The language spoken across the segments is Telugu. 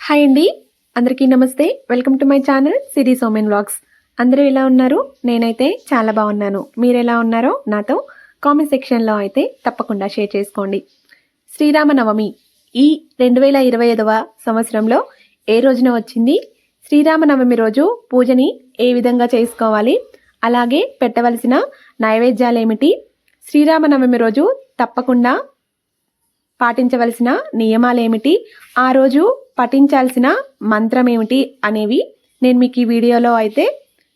హాయ్ అండి. అందరికీ నమస్తే. Welcome to my channel Siri Soumen vlogs. అందరూ ఎలా ఉన్నారు? నేనైతే చాలా బాగున్నాను. మీరు ఎలా ఉన్నారో నాతో కామెంట్ సెక్షన్లో అయితే తప్పకుండా షేర్ చేసుకోండి. శ్రీరామనవమి ఈ రెండు వేల ఇరవై ఐదవ సంవత్సరంలో ఏ రోజున వచ్చింది? శ్రీరామనవమి రోజు పూజని ఏ విధంగా చేసుకోవాలి? అలాగే పెట్టవలసిన నైవేద్యాలు ఏమిటి శ్రీరామనవమి రోజు తప్పకుండా పాటించవలసిన నియమాలు ఏమిటి ఆ రోజు పఠించాల్సిన మంత్రం ఏమిటి అనేవి నేను మీకు ఈ వీడియోలో అయితే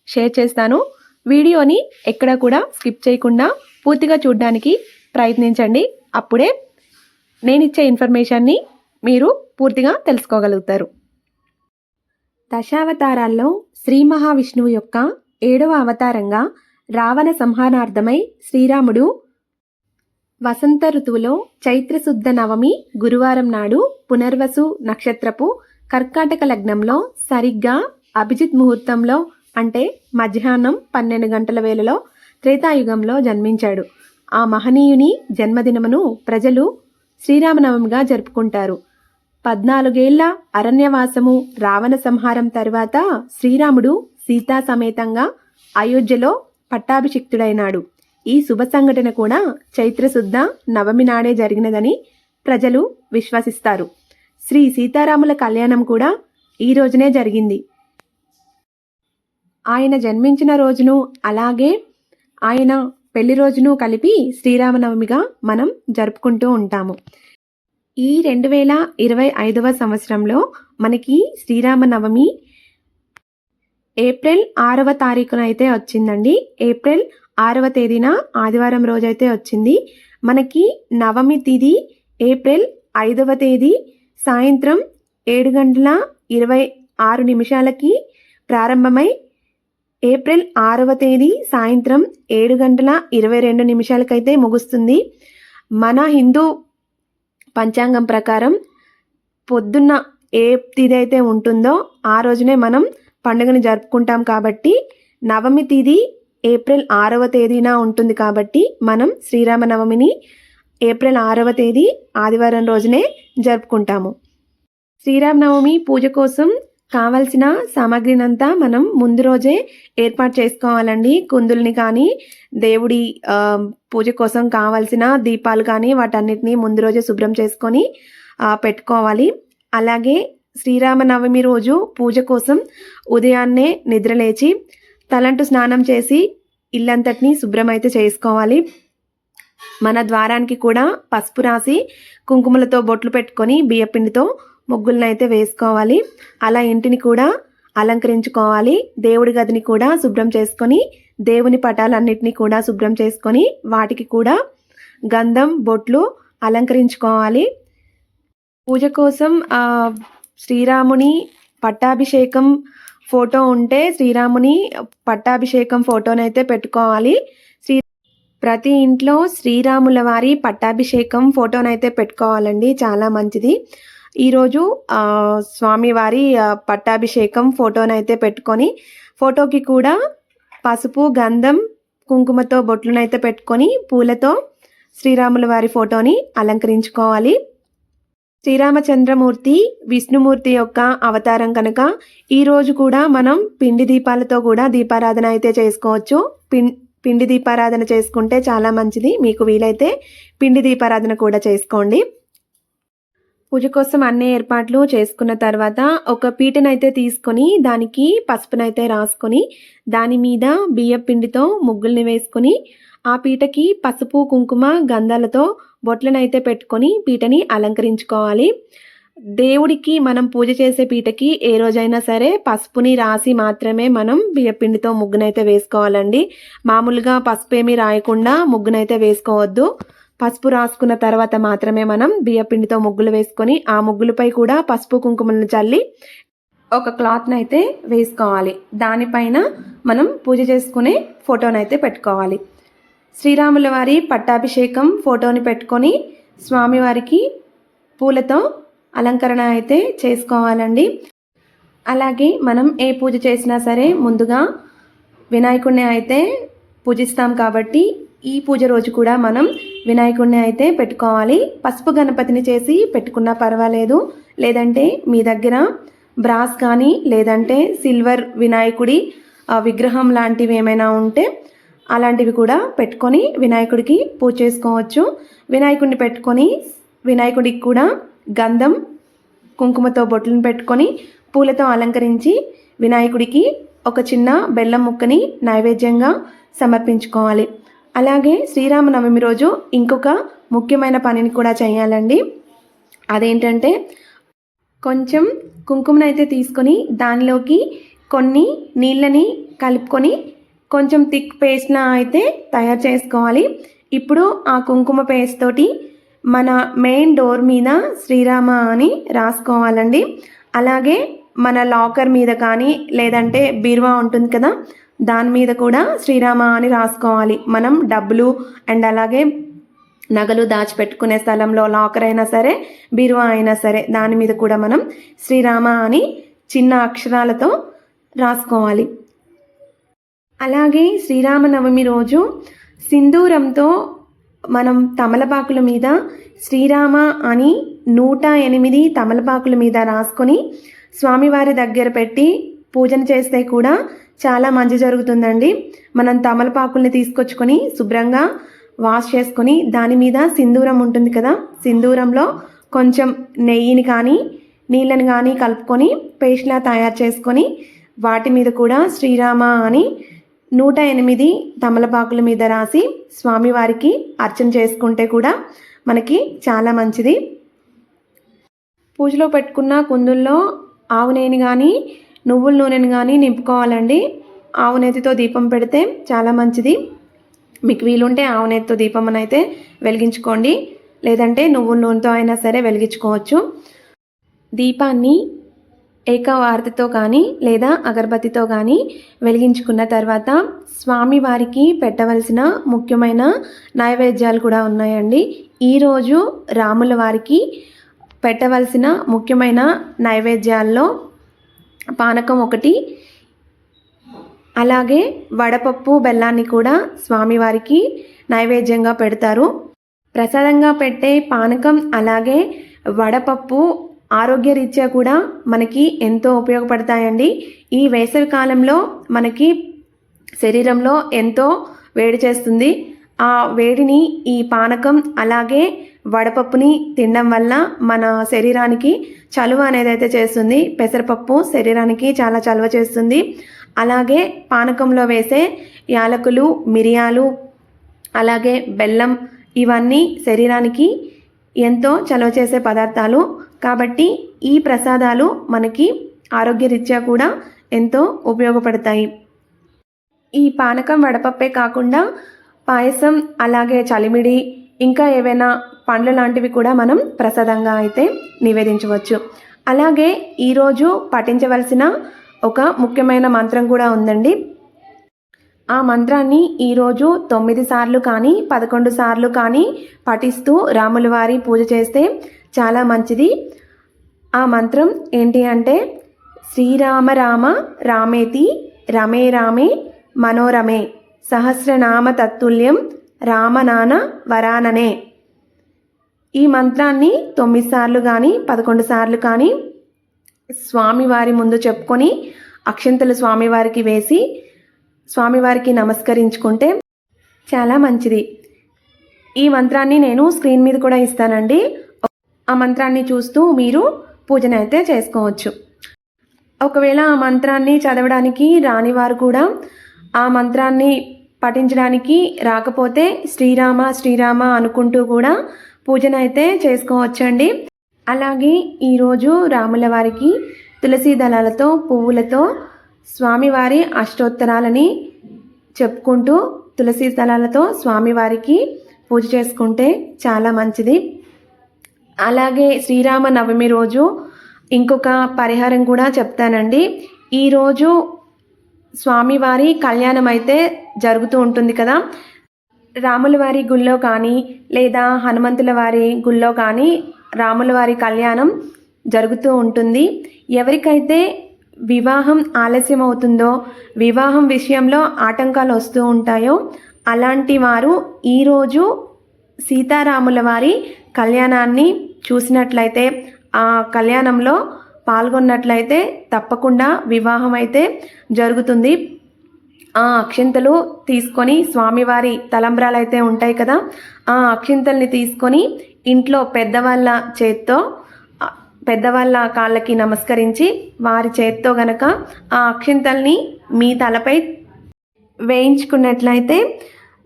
షేర్ చేస్తాను. వీడియోని ఎక్కడ కూడా స్కిప్ చేయకుండా పూర్తిగా చూడడానికి ప్రయత్నించండి. అప్పుడే నేను ఇచ్చే ఇన్ఫర్మేషన్ని మీరు పూర్తిగా తెలుసుకోగలుగుతారు. దశావతారాల్లో శ్రీ మహావిష్ణువు యొక్క ఏడవ అవతారంగా రావణ సంహారార్థమై శ్రీరాముడు వసంత ఋతువులో చైత్రశుద్ధ నవమి గురువారం నాడు పునర్వసు నక్షత్రపు కర్కాటక లగ్నంలో సరిగ్గా అభిజిత్ ముహూర్తంలో అంటే మధ్యాహ్నం పన్నెండు గంటల వేళలో త్రేతాయుగంలో జన్మించాడు. ఆ మహనీయుని జన్మదినమును ప్రజలు శ్రీరామనవమిగా జరుపుకుంటారు. పద్నాలుగేళ్ళ అరణ్యవాసము రావణ సంహారం తర్వాత శ్రీరాముడు సీతా సమేతంగా అయోధ్యలో పట్టాభిషిక్తుడైనాడు. ఈ శుభ సంఘటన కూడా చైత్రశుద్ధ నవమి నాడే జరిగినదని ప్రజలు విశ్వసిస్తారు. శ్రీ సీతారాముల కళ్యాణం కూడా ఈ రోజునే జరిగింది. ఆయన జన్మించిన రోజును అలాగే ఆయన పెళ్ళి రోజును కలిపి శ్రీరామనవమిగా మనం జరుపుకుంటూ ఉంటాము. ఈ రెండు వేల ఇరవై ఐదవ సంవత్సరంలో మనకి శ్రీరామనవమి ఏప్రిల్ ఆరవ తారీఖున అయితే వచ్చిందండి. ఏప్రిల్ ఆరవ తేదీన ఆదివారం రోజైతే వచ్చింది. మనకి నవమి తిథి ఏప్రిల్ ఐదవ తేదీ సాయంత్రం ఏడు గంటల ఇరవై ఆరు నిమిషాలకి ప్రారంభమై ఏప్రిల్ ఆరవ తేదీ సాయంత్రం ఏడు గంటల ఇరవై రెండు నిమిషాలకైతే ముగుస్తుంది. మన హిందూ పంచాంగం ప్రకారం పొద్దున్న ఏ తిథి అయితే ఉంటుందో ఆ రోజునే మనం పండుగను జరుపుకుంటాం కాబట్టి నవమి తిథి ఏప్రిల్ ఆరవ తేదీన ఉంటుంది కాబట్టి మనం శ్రీరామనవమిని ఏప్రిల్ ఆరవ తేదీ ఆదివారం రోజునే జరుపుకుంటాము. శ్రీరామనవమి పూజ కోసం కావలసిన సామాగ్రినంతా మనం ముందు రోజే ఏర్పాటు చేసుకోవాలండి. కుందుల్ని కానీ దేవుడి పూజ కోసం కావాల్సిన దీపాలు కానీ వాటన్నిటిని ముందు రోజే శుభ్రం చేసుకొని పెట్టుకోవాలి. అలాగే శ్రీరామనవమి రోజు పూజ కోసం ఉదయాన్నే నిద్రలేచి తలంటు స్నానం చేసి ఇల్లంతటినీ శుభ్రం అయితే చేసుకోవాలి. మన ద్వారానికి కూడా పసుపు రాసి కుంకుమలతో బొట్లు పెట్టుకొని బియ్యపిండితో ముగ్గులనైతే వేసుకోవాలి. అలా ఇంటిని కూడా అలంకరించుకోవాలి. దేవుడి గదిని కూడా శుభ్రం చేసుకొని దేవుని పటాలన్నిటినీ కూడా శుభ్రం చేసుకొని వాటికి కూడా గంధం బొట్లు అలంకరించుకోవాలి. పూజ కోసం శ్రీరాముని పట్టాభిషేకం ఫోటో ఉంటే శ్రీరాముని పట్టాభిషేకం ఫోటోనైతే పెట్టుకోవాలి. శ్రీ ప్రతి ఇంట్లో శ్రీరాముల వారి పట్టాభిషేకం ఫోటోనైతే పెట్టుకోవాలండి. చాలా మంచిది. ఈరోజు స్వామివారి పట్టాభిషేకం ఫోటోనైతే పెట్టుకొని ఫోటోకి కూడా పసుపు గంధం కుంకుమతో బొట్లనైతే పెట్టుకొని పూలతో శ్రీరాముల వారి ఫోటోని అలంకరించుకోవాలి. శ్రీరామచంద్రమూర్తి విష్ణుమూర్తి యొక్క అవతారం కనుక ఈరోజు కూడా మనం పిండి దీపాలతో కూడా దీపారాధన అయితే చేసుకోవచ్చు. పిం పిండి దీపారాధన చేసుకుంటే చాలా మంచిది. మీకు వీలైతే పిండి దీపారాధన కూడా చేసుకోండి. పూజ కోసం అన్ని ఏర్పాట్లు చేసుకున్న తర్వాత ఒక పీటనైతే తీసుకొని దానికి పసుపునైతే రాసుకొని దాని మీద బియ్య పిండితో ముగ్గుల్ని వేసుకొని ఆ పీటకి పసుపు కుంకుమ గంధాలతో బొట్లనైతే పెట్టుకొని పీటని అలంకరించుకోవాలి. దేవుడికి మనం పూజ చేసే పీటకి ఏ రోజైనా సరే పసుపుని రాసి మాత్రమే మనం బియ్యపిండితో ముగ్గునైతే వేసుకోవాలండి. మామూలుగా పసుపు ఏమీ రాయకుండా ముగ్గునైతే వేసుకోవద్దు. పసుపు రాసుకున్న తర్వాత మాత్రమే మనం బియ్యపిండితో ముగ్గులు వేసుకొని ఆ ముగ్గులపై కూడా పసుపు కుంకుమలను చల్లి ఒక క్లాత్ని అయితే వేసుకోవాలి. దానిపైన మనం పూజ చేసుకునే ఫోటోనైతే పెట్టుకోవాలి. శ్రీరాముల వారి పట్టాభిషేకం ఫోటోని పెట్టుకొని స్వామివారికి పూలతో అలంకరణ అయితే చేసుకోవాలండి. అలాగే మనం ఏ పూజ చేసినా సరే ముందుగా వినాయకుడిని అయితే పూజిస్తాం కాబట్టి ఈ పూజ రోజు కూడా మనం వినాయకుడిని అయితే పెట్టుకోవాలి. పసుపు గణపతిని చేసి పెట్టుకున్నా పర్వాలేదు. లేదంటే మీ దగ్గర బ్రాస్ కానీ లేదంటే సిల్వర్ వినాయకుడి ఆ, విగ్రహం లాంటివి ఏమైనా ఉంటే అలాంటివి కూడా పెట్టుకొని వినాయకుడికి పూజ చేసుకోవచ్చు. వినాయకుడిని పెట్టుకొని వినాయకుడికి కూడా గంధం కుంకుమతో బొట్లను పెట్టుకొని పూలతో అలంకరించి వినాయకుడికి ఒక చిన్న బెల్లం ముక్కని నైవేద్యంగా సమర్పించుకోవాలి. అలాగే శ్రీరామనవమి రోజు ఇంకొక ముఖ్యమైన పనిని కూడా చేయాలండి. అదేంటంటే కొంచెం కుంకుమనైతే తీసుకొని దానిలోకి కొన్ని నీళ్ళని కలుపుకొని కొంచెం థిక్ పేస్ట్న అయితే తయారు చేసుకోవాలి. ఇప్పుడు ఆ కుంకుమ పేస్ట్ తోటి మన మెయిన్ డోర్ మీద శ్రీరామ అని రాసుకోవాలండి. అలాగే మన లాకర్ మీద కానీ లేదంటే బీరువా ఉంటుంది కదా దాని మీద కూడా శ్రీరామ అని రాసుకోవాలి. మనం డబ్బులు అండ్ అలాగే నగలు దాచిపెట్టుకునే స్థలంలో లాకర్ అయినా సరే బీరువా అయినా సరే దాని మీద కూడా మనం శ్రీరామ అని చిన్న అక్షరాలతో రాసుకోవాలి. అలాగే శ్రీరామనవమి రోజు సింధూరంతో మనం తమలపాకుల మీద శ్రీరామ అని నూట ఎనిమిది తమలపాకుల మీద రాసుకొని స్వామివారి దగ్గర పెట్టి పూజన చేస్తే కూడా చాలా మంచి జరుగుతుందండి. మనం తమలపాకుల్ని తీసుకొచ్చుకొని శుభ్రంగా వాష్ చేసుకొని దాని మీద సింధూరం ఉంటుంది కదా సింధూరంలో కొంచెం నెయ్యిని కానీ నీళ్ళని కానీ కలుపుకొని పేస్ట్లా తయారు చేసుకొని వాటి మీద కూడా శ్రీరామ అని నూట ఎనిమిది తమలపాకుల మీద రాసి స్వామివారికి అర్చన చేసుకుంటే కూడా మనకి చాలా మంచిది. పూజలో పెట్టుకున్న కుందుల్లో ఆవు నేని కానీ నువ్వుల నూనెని కానీ నింపుకోవాలండి. ఆవు నేతితో దీపం పెడితే చాలా మంచిది. మీకు వీలుంటే ఆవు నేతితో దీపం అని అయితే వెలిగించుకోండి. లేదంటే నువ్వుల నూనెతో అయినా సరే వెలిగించుకోవచ్చు. దీపాన్ని ఏకవారతితో కానీ లేదా అగరబత్తితో కానీ వెలిగించుకున్న తర్వాత స్వామివారికి పెట్టవలసిన ముఖ్యమైన నైవేద్యాలు కూడా ఉన్నాయండి. ఈరోజు రాముల వారికి పెట్టవలసిన ముఖ్యమైన నైవేద్యాల్లో పానకం ఒకటి అలాగే వడపప్పు బెల్లాన్ని కూడా స్వామివారికి నైవేద్యంగా పెడతారు. ప్రసాదంగా పెట్టే పానకం అలాగే వడపప్పు ఆరోగ్యరీత్యా కూడా మనకి ఎంతో ఉపయోగపడతాయండి. ఈ వేసవి కాలంలో మనకి శరీరంలో ఎంతో వేడి చేస్తుంది. ఆ వేడిని ఈ పానకం అలాగే వడపప్పుని తినడం వల్ల మన శరీరానికి చలువ అనేది అయితే చేస్తుంది. పెసరపప్పు శరీరానికి చాలా చలువ చేస్తుంది. అలాగే పానకంలో వేసే యాలకులు మిరియాలు అలాగే బెల్లం ఇవన్నీ శరీరానికి ఎంతో చలవ చేసే పదార్థాలు కాబట్టి ఈ ప్రసాదాలు మనకి ఆరోగ్యరీత్యా కూడా ఎంతో ఉపయోగపడతాయి. ఈ పానకం వడపప్పే కాకుండా పాయసం అలాగే చలిమిడి ఇంకా ఏవైనా పండ్లు లాంటివి కూడా మనం ప్రసాదంగా అయితే నివేదించవచ్చు. అలాగే ఈరోజు పఠించవలసిన ఒక ముఖ్యమైన మంత్రం కూడా ఉందండి. ఆ మంత్రాన్ని ఈరోజు తొమ్మిది సార్లు కానీ పదకొండు సార్లు కానీ పఠిస్తూ రాములవారి పూజ చేస్తే చాలా మంచిది. ఆ మంత్రం ఏంటి అంటే శ్రీరామ రామ రామేతి రమే రామే మనోరమే సహస్రనామ తత్తుల్యం రామనాన వరాననే. ఈ మంత్రాన్ని తొమ్మిది సార్లు కానీ పదకొండు సార్లు కానీ స్వామివారి ముందు చెప్పుకొని అక్షంతలు స్వామివారికి వేసి స్వామివారికి నమస్కరించుకుంటే చాలా మంచిది. ఈ మంత్రాన్ని నేను స్క్రీన్ మీద కూడా ఇస్తానండి. ఆ మంత్రాన్ని చూస్తూ మీరు పూజన అయితే చేసుకోవచ్చు. ఒకవేళ ఆ మంత్రాన్ని చదవడానికి రానివారు కూడా ఆ మంత్రాన్ని పఠించడానికి రాకపోతే శ్రీరామ శ్రీరామ అనుకుంటూ కూడా పూజన అయితే చేసుకోవచ్చండి. అలాగే ఈరోజు రాముల వారికి తులసి దళాలతో పువ్వులతో స్వామివారి అష్టోత్తరాలని చెప్పుకుంటూ తులసి దళాలతో స్వామివారికి పూజ చేసుకుంటే చాలా మంచిది. అలాగే శ్రీరామ నవమి రోజు ఇంకొక పరిహారం కూడా చెప్తానండి. ఈరోజు స్వామివారి కళ్యాణం అయితే జరుగుతూ ఉంటుంది కదా. రాముల వారి గుళ్ళో కానీ లేదా హనుమంతుల వారి గుళ్ళో కానీ రాముల వారి కళ్యాణం జరుగుతూ ఉంటుంది. ఎవరికైతే వివాహం ఆలస్యం అవుతుందో వివాహం విషయంలో ఆటంకాలు వస్తూ ఉంటాయో అలాంటి వారు ఈరోజు సీతారాముల వారి కళ్యాణాన్ని చూసినట్లయితే ఆ కళ్యాణంలో పాల్గొన్నట్లయితే తప్పకుండా వివాహం అయితే జరుగుతుంది. ఆ అక్షింతలు తీసుకొని స్వామివారి తలంబ్రాలు అయితే ఉంటాయి కదా ఆ అక్షింతల్ని తీసుకొని ఇంట్లో పెద్దవాళ్ళ చేత్తో పెద్దవాళ్ళ కాళ్ళకి నమస్కరించి వారి చేత్తో గనక ఆ అక్షింతల్ని మీ తలపై వేయించుకున్నట్లయితే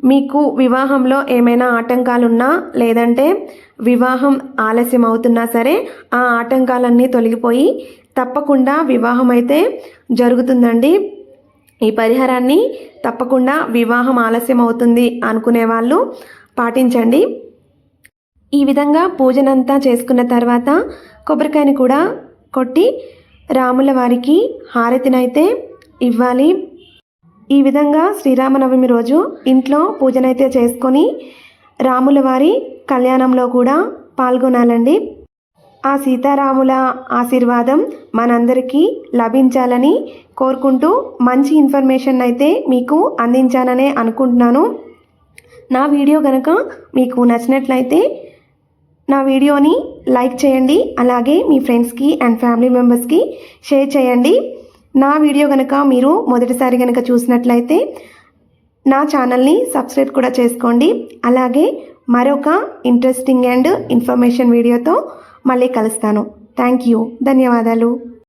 మీకు వివాహంలో ఏమైనా ఆటంకాలున్నా లేదంటే వివాహం ఆలస్యం అవుతున్నా సరే ఆ ఆటంకాలన్నీ తొలగిపోయి తప్పకుండా వివాహం అయితే జరుగుతుందండి. ఈ పరిహారాన్ని తప్పకుండా వివాహం ఆలస్యం అవుతుంది అనుకునే వాళ్ళు పాటించండి. ఈ విధంగా పూజనంతా చేసుకున్న తర్వాత కొబ్బరికాయని కూడా కొట్టి రాముల వారికి హారతినైతే ఇవ్వాలి. ఈ విధంగా శ్రీరామనవమి రోజు ఇంట్లో పూజనైతే చేసుకొని రాముల వారి కళ్యాణంలో కూడా పాల్గొనాలండి. ఆ సీతారాముల ఆశీర్వాదం మనందరికీ లభించాలని కోరుకుంటూ మంచి ఇన్ఫర్మేషన్ అయితే మీకు అందించాననే అనుకుంటున్నాను. నా వీడియో కనుక మీకు నచ్చినట్లయితే నా వీడియోని లైక్ చేయండి అలాగే మీ ఫ్రెండ్స్కి అండ్ ఫ్యామిలీ మెంబర్స్కి షేర్ చేయండి. నా వీడియో కనుక మీరు మొదటిసారి కనుక చూసినట్లయితే నా ఛానల్ని సబ్స్క్రైబ్ కూడా చేసుకోండి. అలాగే మరొక ఇంట్రెస్టింగ్ అండ్ ఇన్ఫర్మేషన్ వీడియోతో మళ్ళీ కలుస్తాను. థ్యాంక్ యూ ధన్యవాదాలు.